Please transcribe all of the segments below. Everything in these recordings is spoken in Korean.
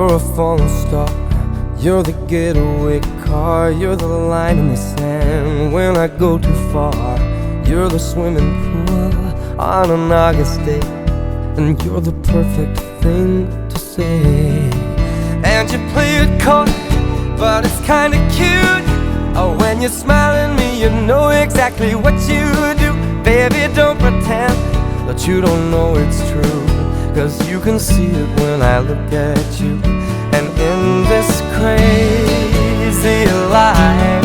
You're a falling star. You're the getaway car. You're the line in the sand when I go too far. You're the swimming pool on an August day. And you're the perfect thing to say. And you play it coy, but it's kinda cute. Oh, when you smile at me, you know exactly what you do. Baby, don't pretend that you don't know it's true. Cause you can see it when I look at you. And in this crazy life,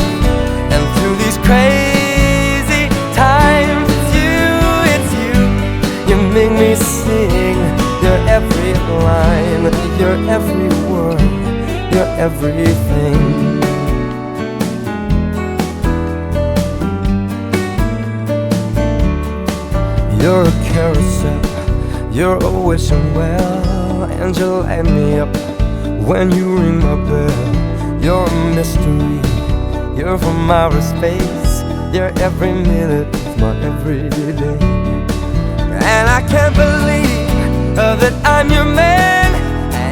and through these crazy times, it's you, it's you. You make me sing your every line, your every word, your everything. You're a carousel, you're always well, and you light me up when you ring my bell. You're a mystery, you're from outer space, you're every minute of my everyday. And I can't believe uh, that I'm your man,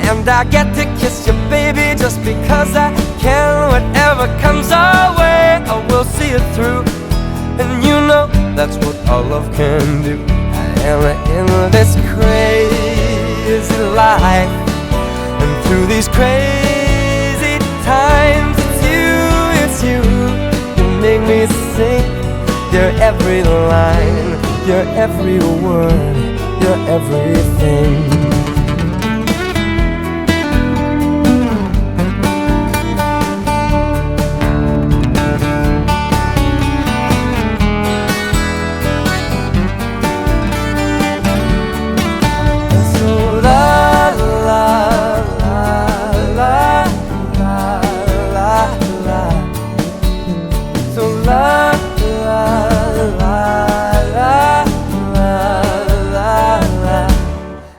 and I get to kiss you, baby, just because I can. Whatever comes our way, I will see it through. And you know that's what our love can do. And in this crazy life, and through these crazy times, it's you, it's you. You make me sing your every line, your every word, your everything.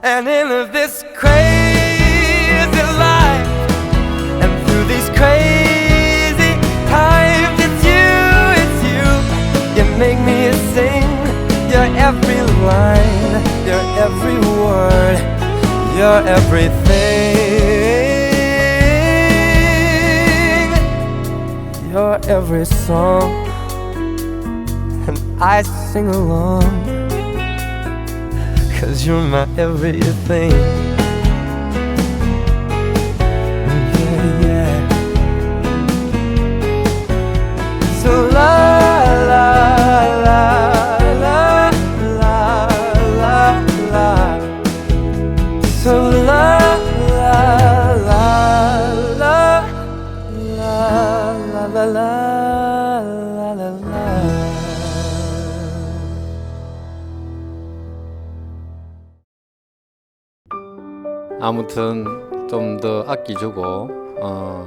And in this crazy life, and through these crazy times, it's you, it's you. You make me sing your every line, your every word, your everything, your every song, I sing along. Cause you're my everything. Yeah, yeah. So la la la. So la 아무튼 좀 더 아끼주고 어,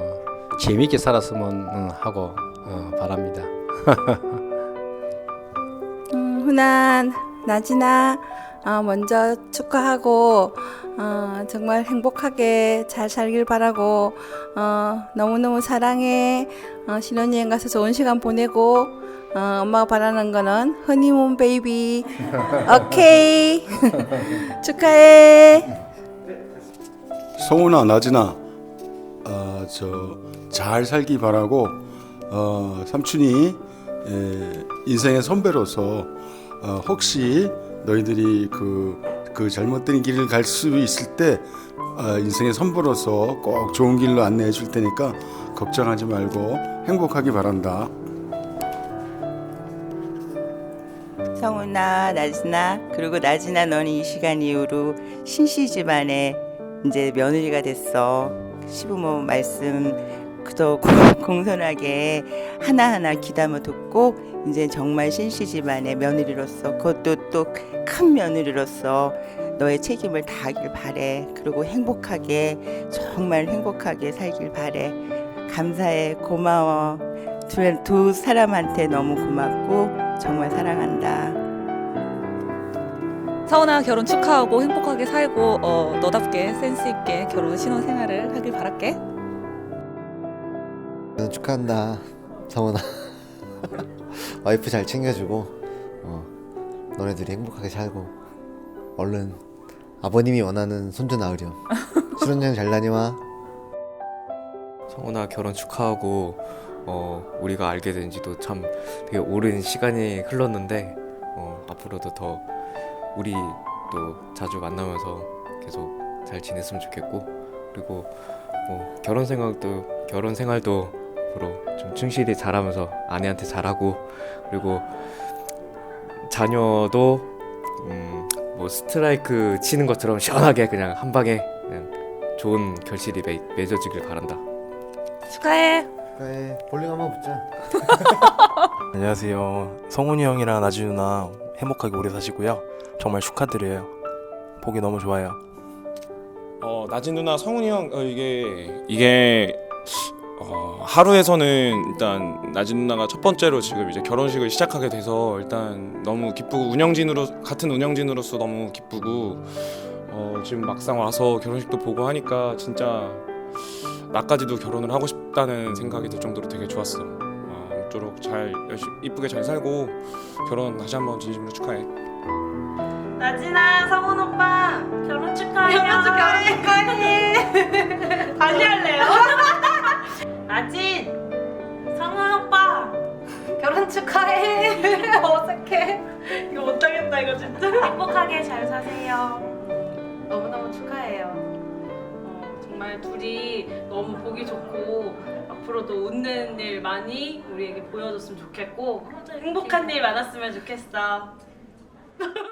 재미있게 살았으면 응, 하고 어, 바랍니다. 음, 훈한 나진아 어, 먼저 축하하고 어, 정말 행복하게 잘 살길 바라고 어, 너무너무 사랑해. 어, 신혼여행 가서 좋은 시간 보내고 어, 엄마가 바라는 거는 허니문 베이비 오케이. 축하해 성훈아 나진아 어, 저잘 살기 바라고 어, 삼촌이 에, 인생의 선배로서 어, 혹시 너희들이 그, 그 잘못된 길을 갈 수 있을 때 어, 인생의 선배로서 꼭 좋은 길로 안내해 줄 테니까 걱정하지 말고 행복하기 바란다. 성훈아, 나진아, 그리고 나진아 너는 이 시간 이후로 신씨 집안에 이제 며느리가 됐어. 시부모 말씀 고- 공손하게 하나하나 귀담아 듣고 이제 정말 신씨 집안의 며느리로서 그것도 또 큰 며느리로서 너의 책임을 다하길 바래. 그리고 행복하게 정말 행복하게 살길 바래. 감사해. 고마워. 두, 두 사람한테 너무 고맙고 정말 사랑한다. 서원아 결혼 축하하고 행복하게 살고 어, 너답게 센스 있게 결혼 신혼 생활을 하길 바랄게. 결혼 축하한다 성훈아 와이프 잘 챙겨주고 어, 너네들이 행복하게 살고. 얼른 아버님이 원하는 손주 낳으렴. 신혼여행 잘 다녀와. 성훈아 결혼 축하하고 어, 우리가 알게 된 지도 참 되게 오랜 시간이 흘렀는데 어, 앞으로도 더 우리 또 자주 만나면서 계속 잘 지냈으면 좋겠고 그리고 뭐 결혼 생활도 결혼 생활도 앞으로 좀 충실히 잘하면서 아내한테 잘하고 그리고 자녀도 음, 뭐 스트라이크 치는 것처럼 시원하게 그냥 한 방에 그냥 좋은 결실이 맺, 맺어지길 바란다. 축하해. 그래 볼링 한번 붙자. 안녕하세요. 성훈이 형이랑 나지 누나 행복하게 오래 사시고요. 정말 축하드려요. 보기 너무 좋아요. 어 나진 누나 성훈이 형 어, 이게 이게 어, 하루에서는 일단 나진 누나가 첫 번째로 지금 이제 결혼식을 시작하게 돼서 일단 너무 기쁘고 운영진으로 같은 운영진으로서 너무 기쁘고 어, 지금 막상 와서 결혼식도 보고 하니까 진짜 나까지도 결혼을 하고 싶다는 생각이 들 정도로 되게 좋았어. 어, 아무쪼록 잘 열심히 이쁘게 잘 살고 결혼 다시 한번 진심으로 축하해. 나진아, 성훈 오빠 결혼 축하해. 결혼 축하해. 축하해. 다시 할래요. 나진, 성훈 오빠 결혼 축하해. 어색해. 이거 못하겠다 이거 진짜. 행복하게 잘 사세요. 너무너무 축하해요. 어, 정말 둘이 너무 보기 좋고 앞으로도 웃는 일 많이 우리에게 보여줬으면 좋겠고 행복한 일 많았으면 좋겠어.